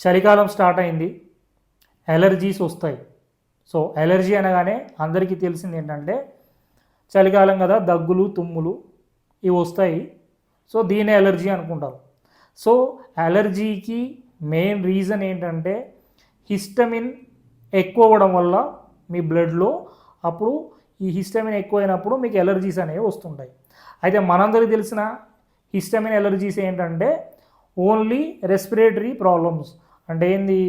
చలికాలం స్టార్ట్ అయింది. ఎలర్జీస్ వస్తాయి. సో ఎలర్జీ అనగానే అందరికీ తెలిసింది ఏంటంటే చలికాలం కదా దగ్గులు తుమ్ములు ఇవి వస్తాయి. సో దీని ఎలర్జీ అనుకుంటారు. సో ఎలర్జీకి మెయిన్ రీజన్ ఏంటంటే హిస్టమిన్ ఎక్కువ అవ్వడం వల్ల మీ బ్లడ్లో అప్పుడు ఈ హిస్టమిన్ ఎక్కువైనప్పుడు మీకు ఎలర్జీస్ అనేవి వస్తుంటాయి. అయితే మనందరికీ తెలిసిన హిస్టమిన్ ఎలర్జీస్ ఏంటంటే ఓన్లీ రెస్పిరేటరీ ప్రాబ్లమ్స్. అంటే ఏంది?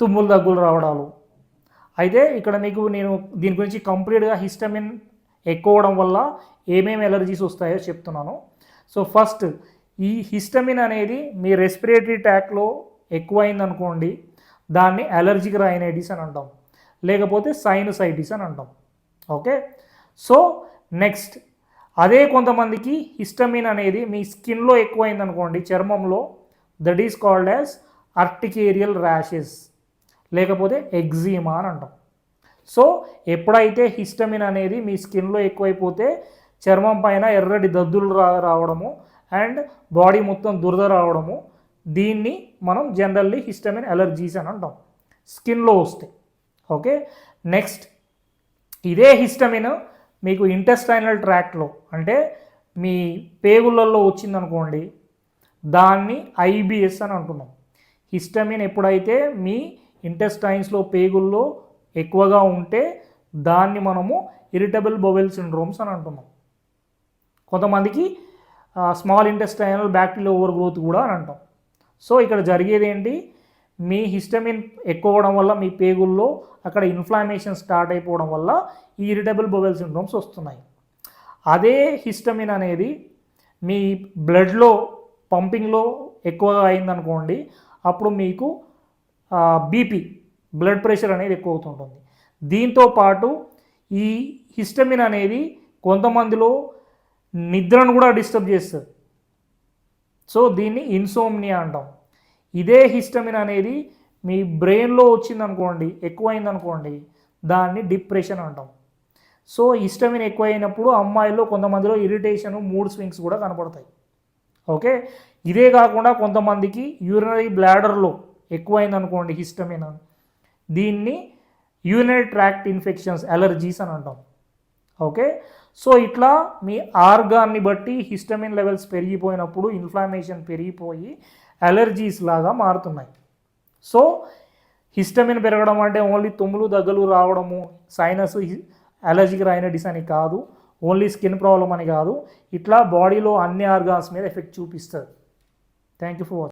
తుమ్ములు దగ్గులు రావడాలు. అయితే ఇక్కడ మీకు నేను దీని గురించి కంప్లీట్గా హిస్టమిన్ ఎక్కువడం వల్ల ఏమేమి ఎలర్జీస్ వస్తాయో చెప్తున్నాను. సో ఫస్ట్ ఈ హిస్టమిన్ అనేది మీ రెస్పిరేటరీ ట్యాక్లో ఎక్కువైంది అనుకోండి దాన్ని అలర్జిక్ రైనైటిస్ అని అంటాం. లేకపోతే సైనసైటిస్ అని అంటాం. ఓకే? సో నెక్స్ట్ అదే కొంతమందికి హిస్టమిన్ అనేది మీ స్కిన్లో ఎక్కువైంది అనుకోండి చర్మంలో that is called as urticarial rashes లేకపోతే ఎగ్జీమా అని అంటాం. సో ఎప్పుడైతే హిస్టమిన్ అనేది మీ స్కిన్లో ఎక్కువైపోతే చర్మం పైన ఎర్రటి దద్దులు రా రావడము అండ్ బాడీ మొత్తం దురద రావడము దీన్ని మనం జనరల్లీ హిస్టమిన్ అలర్జీస్ అని అంటాం. స్కిన్లో వస్తే ఓకే? నెక్స్ట్ ఇదే హిస్టమిన్ మీకు ఇంటెస్టైనల్ ట్రాక్ట్లో అంటే మీ పేగులలో వచ్చిందనుకోండి దాన్ని ఐబిఎస్ అని అంటున్నాం. హిస్టమిన్ ఎప్పుడైతే మీ ఇంటెస్టైన్స్లో పేగుల్లో ఎక్కువగా ఉంటే దాన్ని మనము ఇరిటబుల్ బొవెల్ సిండ్రోమ్స్ అని అంటున్నాం. కొంతమందికి small intestinal bacterial overgrowth కూడా అని అంటాం. సో ఇక్కడ జరిగేది ఏంటి? మీ హిస్టమిన్ ఎక్కువ అవడం వల్ల మీ పేగుల్లో అక్కడ ఇన్ఫ్లామేషన్ స్టార్ట్ అయిపోవడం వల్ల ఈ ఇరిటబుల్ బొవెల్ సిండ్రోమ్స్ వస్తున్నాయి. అదే హిస్టమిన్ అనేది మీ బ్లడ్లో పంపింగ్లో ఎక్కువగా అయిందనుకోండి అప్పుడు మీకు బీపీ బ్లడ్ ప్రెషర్ అనేది ఎక్కువ అవుతుంటుంది దీంతో పాటు ఈ హిస్టమిన్ అనేది కొంతమందిలో నిద్రను కూడా డిస్టర్బ్ చేస్తుంది. సో దీన్ని ఇన్సోమ్నియా అంటాం. ఇదే హిస్టమిన్ అనేది మీ బ్రెయిన్లో వచ్చిందనుకోండి ఎక్కువైందనుకోండి దాన్ని డిప్రెషన్ అంటాం. సో హిస్టమిన్ ఎక్కువైనప్పుడు అమ్మాయిల్లో కొంతమందిలో ఇరిటేషన్ మూడ్ స్వింగ్స్ కూడా కనపడతాయి. ఓకే? ఇదే కాకుండా కొంతమందికి యూరినరీ బ్లాడర్లో ఎక్కువైందనుకోండి హిస్టమిన్? దీన్ని యూరినరీ ట్రాక్ట్ ఇన్ఫెక్షన్స్ అలర్జీస్ అని అంటాం. ఓకే? సో ఇట్లా మీ ఆర్గాన్ని బట్టి హిస్టమిన్ లెవెల్స్ పెరిగిపోయినప్పుడు ఇన్ఫ్లామేషన్ పెరిగిపోయి అలర్జీస్ లాగా మారుతున్నాయి. సో హిస్టమిన్ పెరగడం అంటే ఓన్లీ తుమ్ములు దగ్గులు రావడము సైనస్ అలర్జిక్ రైనటిస్ అని కాదు. ఓన్లీ స్కిన్ ప్రాబ్లం అని కాదు ఇట్లా బాడీలో అన్ని ఆర్గాన్స్ మీద ఎఫెక్ట్ చూపిస్తుంది. Thank you for watching